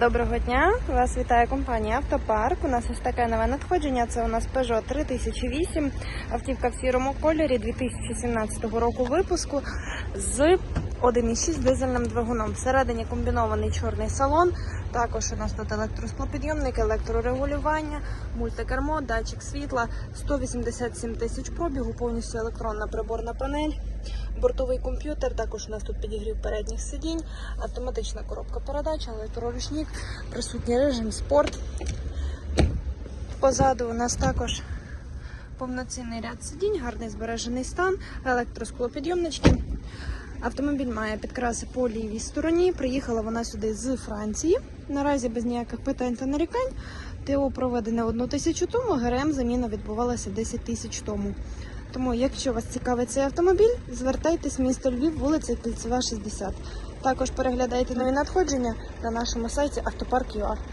Доброго дня! Вас вітає компанія Автопарк. У нас ось таке нове надходження. Це у нас Peugeot 3008, автівка в сірому кольорі 2017 року випуску з 1,6 дизельним двигуном. Всередині комбінований чорний салон. Також у нас тут електросклопідйомник, електрорегулювання, мультикермо, датчик світла, 187 тисяч пробігу, повністю електронна приборна панель. Бортовий комп'ютер, також у нас тут підігрів передніх сидінь, автоматична коробка передач, електроручник, присутній режим спорт. Позаду у нас також повноцінний ряд сидінь, гарний збережений стан, електросклопідйомнички. Автомобіль має підкраси по лівій стороні. Приїхала вона сюди з Франції. Наразі без ніяких питань та нарікань. ТО проведене одну тисячу тому, ГРМ заміна відбувалася 10 тисяч тому. Тому, якщо вас цікавить цей автомобіль, звертайтесь в місто Львів, вулиця Кільцева, 60. Також переглядайте нові надходження на нашому сайті автопарк.ua.